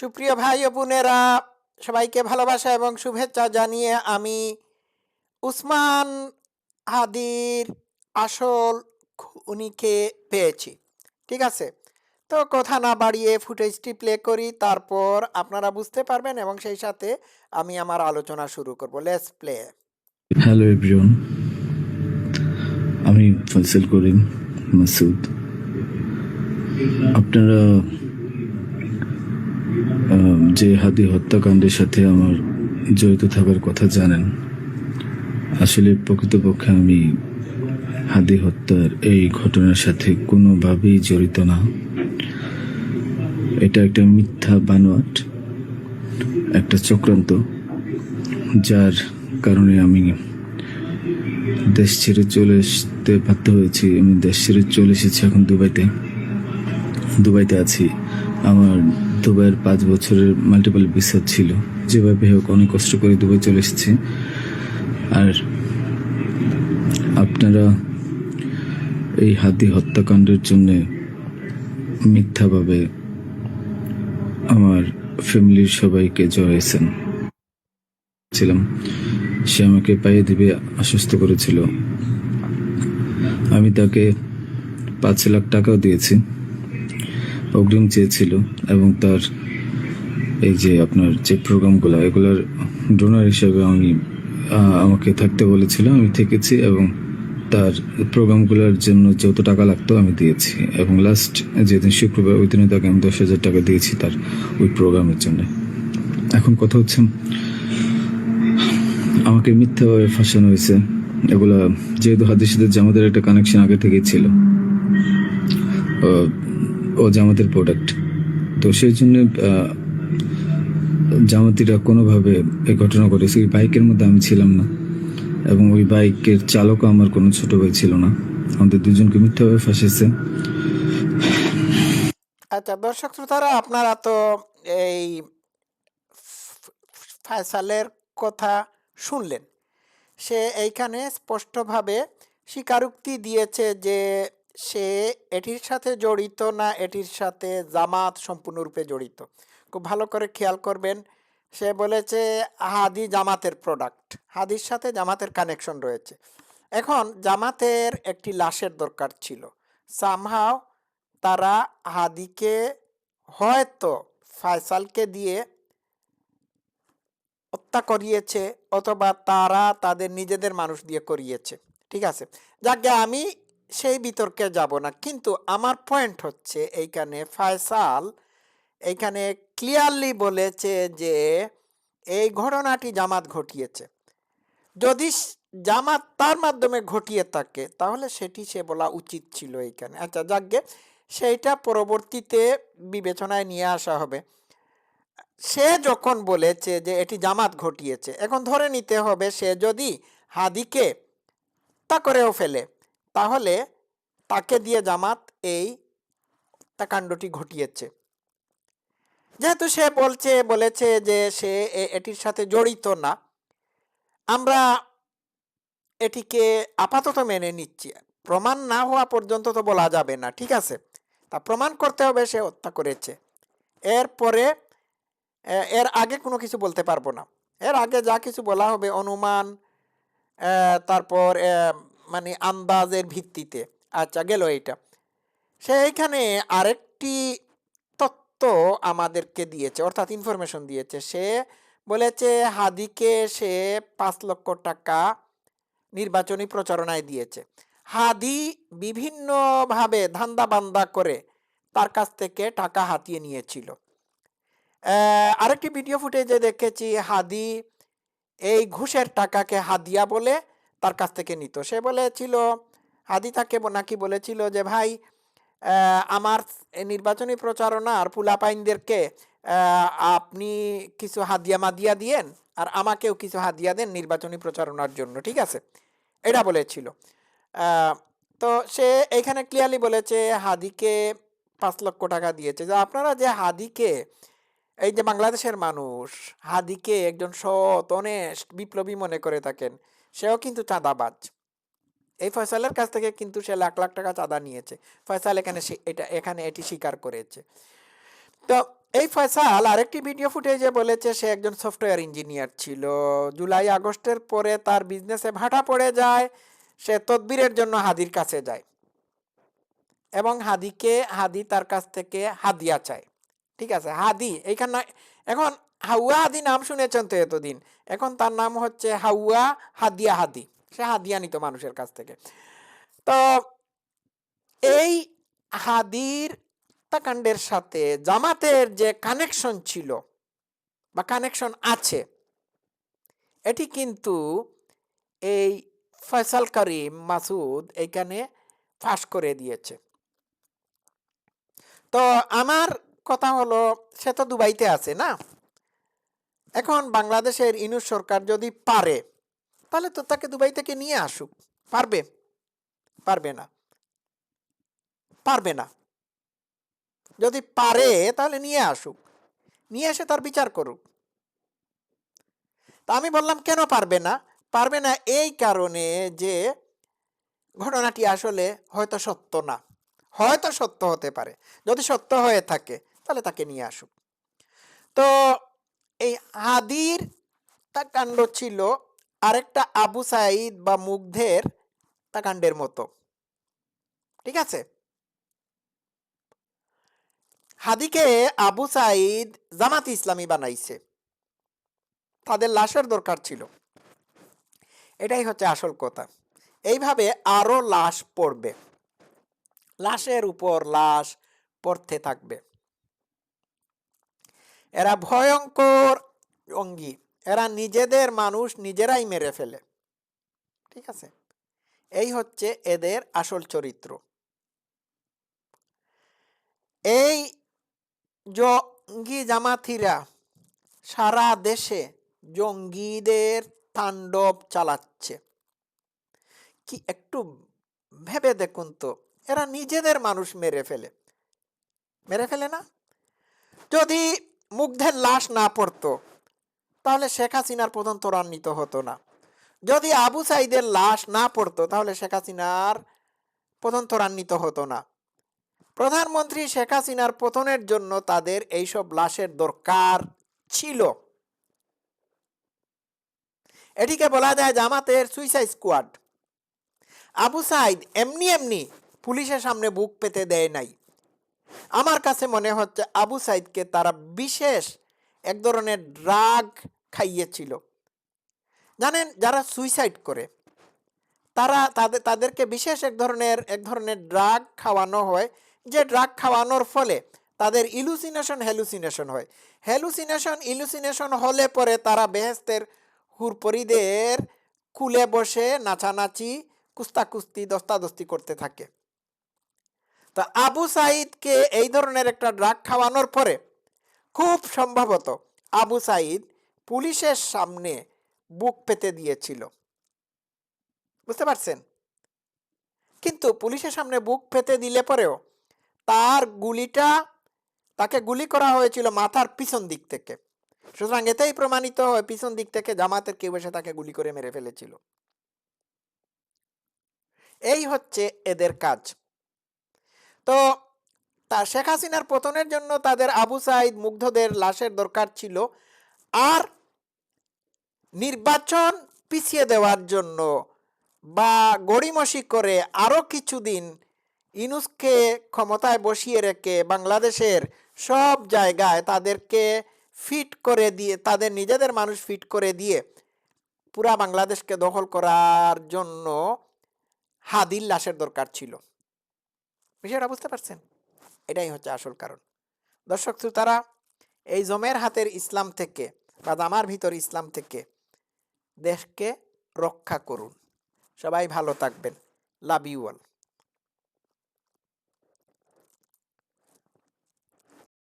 সুপ্রিয় ভাই ও বোনেরা, সবাইকে ভালোবাসা এবং শুভেচ্ছা জানিয়ে আমি উসমান হাদির আসল খুনিকে পেয়েছি। ঠিক আছে? তো কথা না বাড়িয়ে ফুটেজটি প্লে করি, তারপর আপনারা বুঝতে পারবেন এবং সেই সাথে আমি আমার আলোচনা শুরু করব। লেটস প্লে হ্যালো এভরিওয়ান আমি ফয়সাল করিম মাসুদ। আপনারা যে হাদি হত্যাকাণ্ডের সাথে আমার জড়িত থাকার কথা জানেন, আসলে প্রকৃতপক্ষে আমি হাদি হত্যার এই ঘটনার সাথে কোনোভাবেই জড়িত না। এটা একটা মিথ্যা বানোয়াট, একটা চক্রান্ত, যার কারণে আমি দেশ ছেড়ে চলে আসতে বাধ্য হয়েছি। আমি দেশ ছেড়ে চলে এসেছি এখন দুবাইতে। দুবাইতে আছি। আমার দুবাইয়ের পাঁচ বছরের মাল্টিপল ভিসা ছিল। যেভাবে হোক অনেক কষ্ট করে দুবাই চলে এসেছি। আর আপনারা এই হাতি হত্যাকাণ্ডের জন্যে মিথ্যাভাবে আমার ফ্যামিলির সবাইকে জড়াইছেন। ছিলাম। সে আমাকে পাইয়ে দিবে, আশ্বস্ত করেছিল। আমি তাকে পাঁচ লাখ টাকাও দিয়েছি। অগ্রিম চেয়েছিল এবং তার এই যে আপনার যে প্রোগ্রামগুলো, এগুলোর ডোনার হিসেবে আমি আমাকে থাকতে বলেছিল, আমি থেকেছি এবং তার প্রোগ্রামগুলোর জন্য যত টাকা লাগতো আমি দিয়েছি এবং লাস্ট যেদিন শুক্রবার, ওই দিনে তাকে আমি দশ হাজার টাকা দিয়েছি তার ওই প্রোগ্রামের জন্য। এখন কথা হচ্ছে, আমাকে মিথ্যাভাবে ফাঁসানো হয়েছে। এগুলা যেহেতু হাদির সাথে জামাতের একটা কানেকশন আগে থেকেই ছিল। ও- জামাতের প্রোডাক্ট তো সেই জন্য জামাতিরা কোনোভাবে এই ঘটনা ঘটেছে। ওই বাইকের মধ্যে আমি ছিলাম না এবং ওই বাইকের চালকও আমার কোনো ছোট ভাই ছিল না। আমাদের দুজনকে মিথ্যাভাবে ফাঁসেছে আচ্ছা দর্শক শ্রোতারা, আপনারা তো এই ফয়সালের কথা শুনলেন। সে এইখানে স্পষ্টভাবে স্বীকারোক্তি দিয়েছে যে সে এটির সাথে জড়িত না এটির সাথে জামাত সম্পূর্ণরূপে জড়িত? খুব ভালো করে খেয়াল করবেন। সে বলেছে, হাদি জামাতের প্রোডাক্ট হাদির সাথে জামাতের কানেকশন রয়েছে। এখন জামাতের একটি লাশের দরকার ছিল। সামহাও তারা হাদিকে হয়তো ফয়সালকে দিয়ে হত্যা করিয়েছে অথবা তারা তাদের নিজেদের মানুষ দিয়ে করিয়েছে। ঠিক আছে? যাকে আমি সেই বিতর্কে যাব না। কিন্তু আমার পয়েন্ট হচ্ছে এইখানে ফয়সাল এইখানে ক্লিয়ারলি বলেছে যে এই ঘটনাটি জামাত ঘটিয়েছে। যদি জামাত তার মাধ্যমে ঘটিয়ে থাকে, তাহলে সেটি সে বলা উচিত ছিল এইখানে। আচ্ছা যাকে সেইটা পরবর্তীতে বিবেচনায় নিয়ে আসা হবে। সে যখন বলেছে যে এটি জামাত ঘটিয়েছে, এখন ধরে নিতে হবে সে যদি হাদিকে তা করেও ফেলে তাহলে তাকে দিয়ে জামাত এই হত্যাকাণ্ডটি ঘটিয়েছে। যেহেতু সে বলছে, বলেছে যে সে এটির সাথে জড়িত না, আমরা এটিকে আপাতত মেনে নিচ্ছি। প্রমাণ না হওয়া পর্যন্ত তো বলা যাবে না, ঠিক আছে? তা প্রমাণ করতে হবে, সে হত্যা করেছে। এরপরে এর আগে কোনো কিছু বলতে পারব না। এর আগে যা কিছু বলা হবে, অনুমান তারপর মানে আন্দাজের ভিত্তিতে। আচ্ছা গেল এইটা। সেইখানে আরেকটি তত্ত্ব আমাদেরকে দিয়েছে, অর্থাৎ ইনফরমেশন দিয়েছে। সে বলেছে, হাদিকে সে পাঁচ লক্ষ টাকা নির্বাচনী প্রচারণায় দিয়েছে। হাদি বিভিন্নভাবে ধান্দা বান্দা করে তার কাছ থেকে টাকা হাতিয়ে নিয়েছিল। আরেকটি ভিডিও ফুটেজে দেখেছি, হাদি এই ঘুষের টাকাকে হাদিয়া বলে তার কাছ থেকে নিত। সে বলেছিল হাদি তাকে নাকি বলেছিল যে, ভাই আমার নির্বাচনী প্রচারণার পুলাপাইনদেরকে আপনি কিছু হাদিয়া মাদিয়া দিয়েন আর আমাকেও কিছু হাদিয়া দেন নির্বাচনী প্রচারণার জন্য, ঠিক আছে? এটা বলেছিল। তো সে এখানে ক্লিয়ারলি বলেছে, হাদিকে পাঁচ লক্ষ টাকা দিয়েছে। যে আপনারা যে হাদিকে, এই যে বাংলাদেশের মানুষ, হাদিকে একজন সৎ অনেস্ট বিপ্লবী মনে করে থাকেন সেও কিন্তু চাঁদাবাজ। এই ফয়সালের কাছ থেকে কিন্তু সে লাখ লাখ টাকা চাঁদা নিয়েছে। ফয়সাল এখানে এটা, এখানে এটি স্বীকার করেছে। তো এই ফয়সাল আরেকটি ভিডিও ফুটেজে বলেছে, সে একজন সফটওয়্যার ইঞ্জিনিয়ার ছিল। জুলাই আগস্টের পরে তার বিজনেসে ভাটা পড়ে যায়, সে তদবিরের জন্য হাদির কাছে যায় এবং হাদিকে, হাদি তার কাছ থেকে হাদিয়া চায়। ঠিক আছে, হাদি, এইখানে, এখন হাউয়া হাদি নাম শুনেছেন তো এতদিন। এখন তার নাম হচ্ছে হাউয়া হাদিয়া হাদি। সে হাদিয়া নিত মানুষের কাছ থেকে। তো এই হাদির হত্যাকাণ্ডের সাথে জামাতের যে কানেকশন ছিল বা কানেকশন আছে, এটি কিন্তু এই ফয়সাল করিম মাসুদ এইখানে ফাঁস করে দিয়েছে। তো আমার কথা হলো, সে তো দুবাইতে আছে না? এখন বাংলাদেশের ইনুস সরকার যদি পারে, তাহলে তো তাকে দুবাই থেকে নিয়ে আসুক। পারবে? পারবে না। পারবে না। যদি পারে, তাহলে নিয়ে আসুক। নিয়ে এসে তার বিচার করুক। তা আমি বললাম, কেন পারবে না? পারবে না এই কারণে যে ঘটনাটি আসলে হয়তো সত্য না। হয়তো সত্য হতে পারে। যদি সত্য হয়ে থাকে, তাহলে তাকে নিয়ে আসুক। তো এই হাদির তা কাণ্ড ছিল, আরেকটা আবু সাঈদ বা মুগ্ধের তা কাণ্ডের মতো। ঠিক আছে? হাদিকে আবু সাঈদ জামাত ইসলামী বানাইছে। তাদের লাশের দরকার ছিল। এটাই হচ্ছে আসল কথা। এইভাবে আরও লাশ পড়বে। লাশের উপর লাশ পড়তে থাকবে। এরা ভয়ঙ্কর অঙ্গী। এরা নিজেদের মানুষ নিজেরাই মেরে ফেলে। ঠিক আছে? এই হচ্ছে এদের আসল চরিত্র। এই জঙ্গি জামাতিরা সারা দেশে জঙ্গিদের তাণ্ডব চালাচ্ছে। কি একটু ভেবে দেখুন তো, এরা নিজেদের মানুষ মেরে ফেলে। মেরে ফেলে না? যদি মুগ্ধের লাশ না পড়তো, তাহলে শেখ হাসিনার প্রধান ত্বরান্বিত হতো না। যদি আবু সাইদের লাশ না পড়তো, তাহলে শেখ হাসিনার প্রধান ত্বরান্বিত হতো না। প্রধানমন্ত্রী শেখ হাসিনার পতনের জন্য তাদের এইসব লাশের দরকার ছিল। এটিকে বলা যায় জামাতের সুইসাইড স্কোয়াড। আবু সাইদ এমনি এমনি পুলিশের সামনে বুক পেতে দেয় নাই। আমার কাছে মনে হচ্ছে আবু সাইদকে তারা বিশেষ এক ধরনের ড্রাগ খাইয়েছিল। জানেন, যারা সুইসাইড করে, তারা তাদের তাদেরকে বিশেষ এক ধরনের এক ধরনের ড্রাগ খাওয়ানো হয়, যে ড্রাগ খাওয়ানোর ফলে তাদের ইলুসিনেশন হ্যালুসিনেশন হয়। হ্যালুসিনেশন ইলুসিনেশন হলে পরে তারা বেহেস্তের হুরপরিদের কুলে বসে নাচানাচি, কুস্তাকুস্তি, দস্তাদস্তি করতে থাকে। তো আবু সাইদকে এই ধরনের একটা ড্রাগ খাওয়ানোর পরে খুব সম্ভবত আবু সাইদ পুলিশের সামনে বুক পেতে দিয়েছিল। বুঝতে পারছেন? কিন্তু পুলিশের সামনে বুক পেতে দিলে পরেও তার গুলিটা, তাকে গুলি করা হয়েছিল মাথার পিছন দিক থেকে। সুতরাং এতেই প্রমাণিত হয় পিছন দিক থেকে জামাতের কেউ এসে তাকে গুলি করে মেরে ফেলেছিল। এই হচ্ছে এদের কাজ। তো তা শেখ হাসিনার পতনের জন্য তাদের আবু সাইদ মুগ্ধদের লাশের দরকার ছিল আর নির্বাচন পিছিয়ে দেওয়ার জন্য বা গড়িমসি করে আরও কিছুদিন ইনুসকে ক্ষমতায় বসিয়ে রেখে বাংলাদেশের সব জায়গায় তাদেরকে ফিট করে দিয়ে, তাদের নিজেদের মানুষ ফিট করে দিয়ে পুরা বাংলাদেশকে দখল করার জন্য হাদির লাশের দরকার ছিল। বিষয়টা বুঝতে পারছেন? এটাই হচ্ছে আসল কারণ। দর্শক শ্রোতারা, এই জমের হাতের ইসলাম থেকে বা দামার ভিতর ইসলাম থেকে দেশকে রক্ষা করুন। সবাই ভালো থাকবেন। Love you all.